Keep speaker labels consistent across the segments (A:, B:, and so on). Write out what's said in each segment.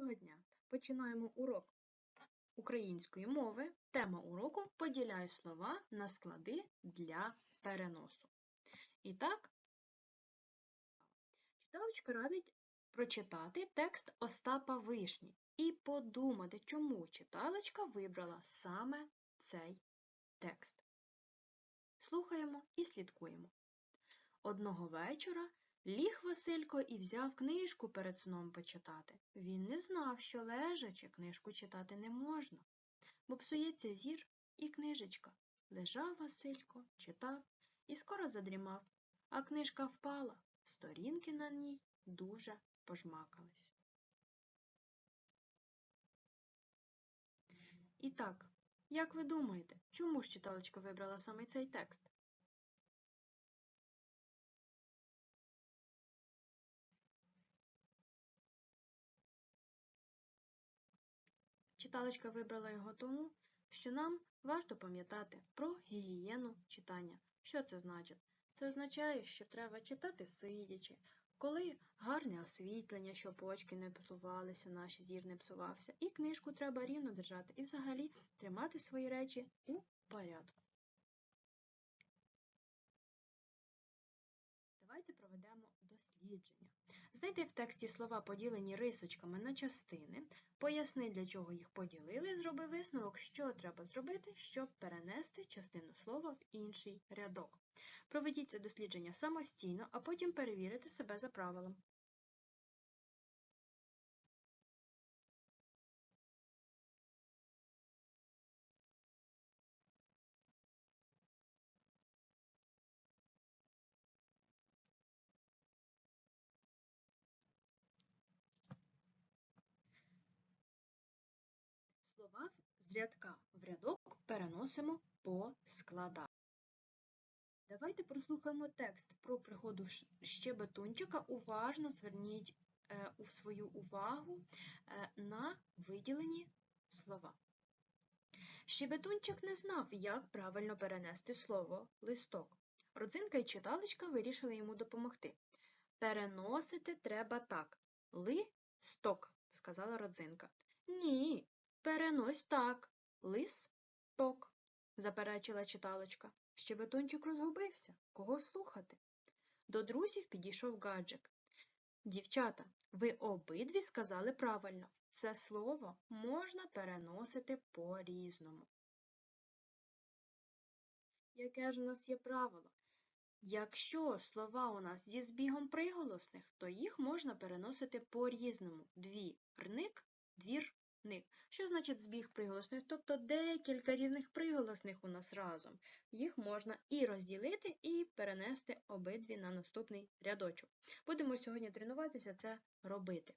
A: Доброго дня! Починаємо урок української мови. Тема уроку поділяю слова на склади для переносу. І так, читалочка радить прочитати текст Остапа Вишні і подумати, чому читалочка вибрала саме цей текст. Слухаємо і слідкуємо. Одного вечора Ліг Василько і взяв книжку перед сном почитати. Він не знав, що лежачи книжку читати не можна, бо псується зір і книжечка. Лежав Василько, читав і скоро задрімав, а книжка впала, сторінки на ній дуже пожмакались. І так, як ви думаєте, чому ж читалочка вибрала саме цей текст? Читалочка вибрала його тому, що нам варто пам'ятати про гігієну читання. Що це значить? Це означає, що треба читати сидячи, коли гарне освітлення, щоб очки не псувалися, наш зір не псувався, і книжку треба рівно держати, і взагалі тримати свої речі у порядку. Дослідження. Знайди в тексті слова, поділені рисочками на частини, поясни, для чого їх поділили, зроби висновок, що треба зробити, щоб перенести частину слова в інший рядок. Проведіть це дослідження самостійно, а потім перевірите себе за правилом. Слова з рядка в рядок переносимо по складах. Давайте прослухаємо текст про приходу щебетунчика. Уважно зверніть е, у свою увагу е, на виділені слова. Щебетунчик не знав, як правильно перенести слово листок. Родзинка і читалочка вирішили йому допомогти. Переносити треба так. Листок, сказала родзинка. Ні, Перенось так, листок, заперечила читалочка. Щебетунчик розгубився. Кого слухати? До друзів підійшов гаджик. Дівчата, ви обидві сказали правильно. Це слово можна переносити по-різному. Яке ж у нас є правило? Якщо слова у нас зі збігом приголосних, то їх можна переносити по-різному. Двірник, двір, ник. Що значить збіг приголосних? Тобто декілька різних приголосних у нас разом. Їх можна і розділити, і перенести обидві на наступний рядочок. Будемо сьогодні тренуватися це робити.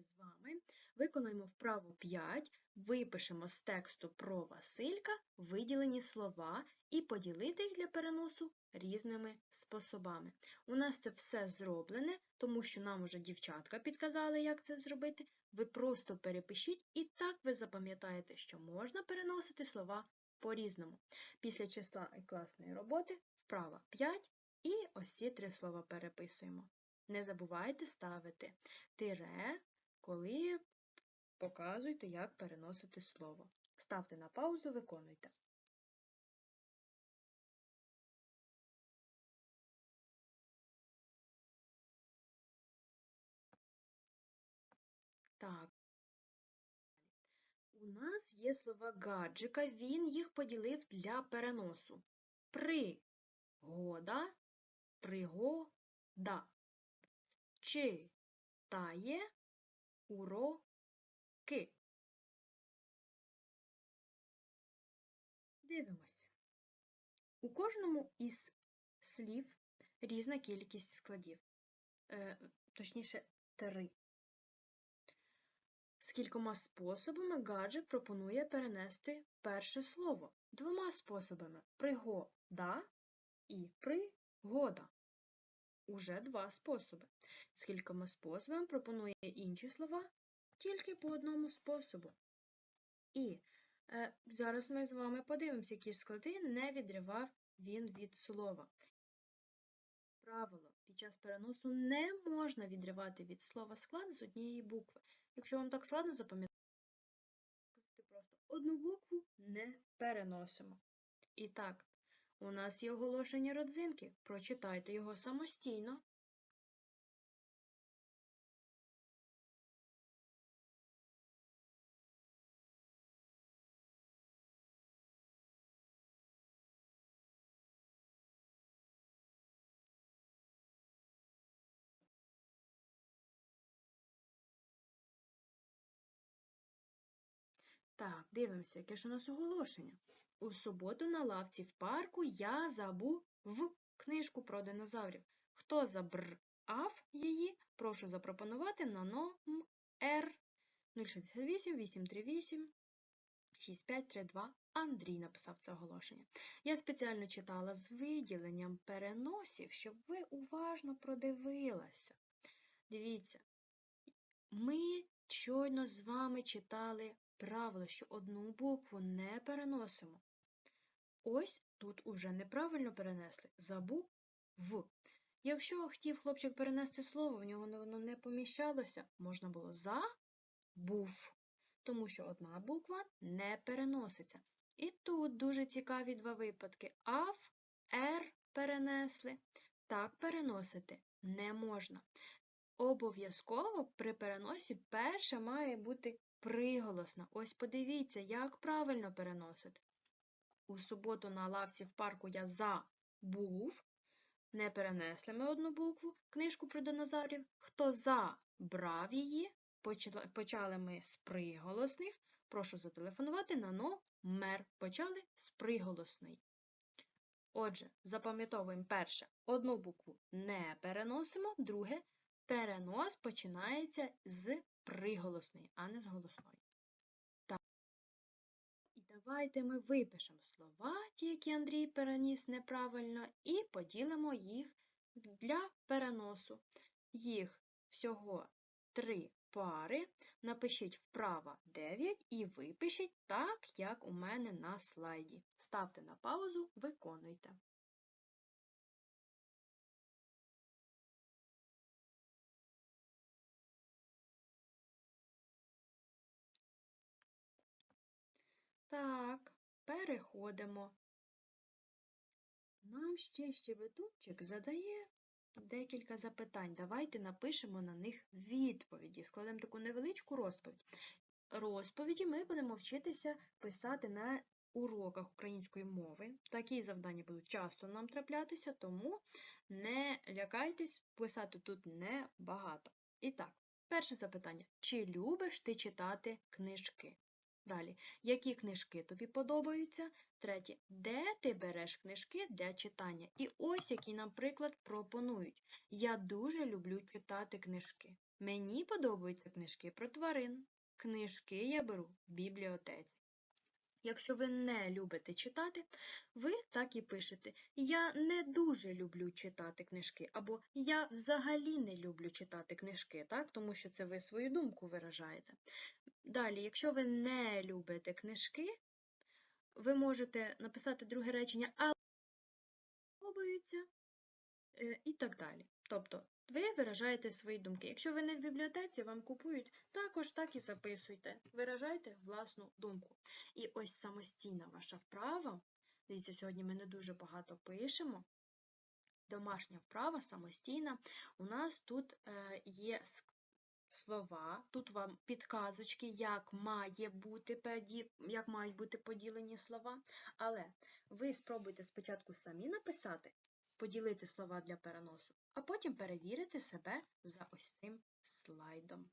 A: З вами виконаємо вправу 5, випишемо з тексту про Василька виділені слова і поділити їх для переносу різними способами. У нас це все зроблене, тому що нам уже дівчатка підказали, як це зробити. Ви просто перепишіть, і так ви запам'ятаєте, що можна переносити слова по-різному. Після числа і класної роботи вправа 5 і ось ці три слова переписуємо. Не забувайте ставити тире, коли показуєте, як переносити слово. Ставте на паузу, виконуйте. Так. У нас є слова гаджика, він їх поділив для переносу. Пригода, пригода. Читає уроки. Дивимося. У кожному із слів різна кількість складів, е, точніше, три. Скількома способами гаджик пропонує перенести перше слово. Двома способами пригода і пригода. Уже два способи. Скількома способами пропонує інші слова тільки по одному способу. І е, зараз ми з вами подивимося, які склади не відривав він від слова. Правило Під час переносу не можна відривати від слова склад з однієї букви. Якщо вам так складно запам'ятати, просто одну букву не переносимо. І так, у нас є оголошення родзинки. Прочитайте його самостійно. Так, дивимося, яке ж у нас оголошення. У суботу на лавці в парку я забув в книжку про динозаврів. Хто забрав її, прошу запропонувати на номер 068 838 6532. Андрій написав це оголошення. Я спеціально читала з виділенням переносів, щоб ви уважно продивилися. Дивіться, ми щойно з вами читали правило, що одну букву не переносимо. Ось тут уже неправильно перенесли. Забув в. Якщо хотів хлопчик перенести слово, в нього воно не поміщалося, можна було забув, тому що одна буква не переноситься. І тут дуже цікаві два випадки. Ав, Р перенесли. Так переносити не можна. Обов'язково при переносі перша має бути приголосна. Ось подивіться, як правильно переносити. У суботу на лавці в парку я забув. Не перенесли ми одну букву, книжку про динозаврів. Хто забрав її, почали ми з приголосних. Прошу зателефонувати на номер. Почали з приголосної. Отже, запам'ятовуємо перше, одну букву не переносимо, друге перенос починається з приголосної, а не з голосної. Давайте ми випишемо слова, ті, які Андрій переніс неправильно, і поділимо їх для переносу. Їх всього три пари. Напишіть вправо 9 і випишіть так, як у мене на слайді. Ставте на паузу, виконуйте. Так, переходимо. Нам ще щебетунчик задає декілька запитань. Давайте напишемо на них відповіді. Складемо таку невеличку розповідь. Розповіді ми будемо вчитися писати на уроках української мови. Такі завдання будуть часто нам траплятися, тому не лякайтесь, писати тут небагато. І так, перше запитання: чи любиш ти читати книжки? Далі, які книжки тобі подобаються? Третє, де ти береш книжки для читання? І ось який нам приклад пропонують. Я дуже люблю читати книжки. Мені подобаються книжки про тварин. Книжки я беру в бібліотеці. Якщо ви не любите читати, ви так і пишете Я не дуже люблю читати книжки, або Я взагалі не люблю читати книжки, так? тому що це ви свою думку виражаєте. Далі, якщо ви не любите книжки, ви можете написати друге речення, але подобаються е, і так далі. Тобто, ви виражаєте свої думки. Якщо ви не в бібліотеці, вам купують, також так і записуйте. Виражайте власну думку. І ось самостійна ваша вправа. Дивіться, сьогодні ми не дуже багато пишемо. Домашня вправа самостійна. У нас тут е, є слова, тут вам підказочки, як має бути, як мають бути поділені слова. Але ви спробуйте спочатку самі написати, поділити слова для переносу, а потім перевірити себе за ось цим слайдом.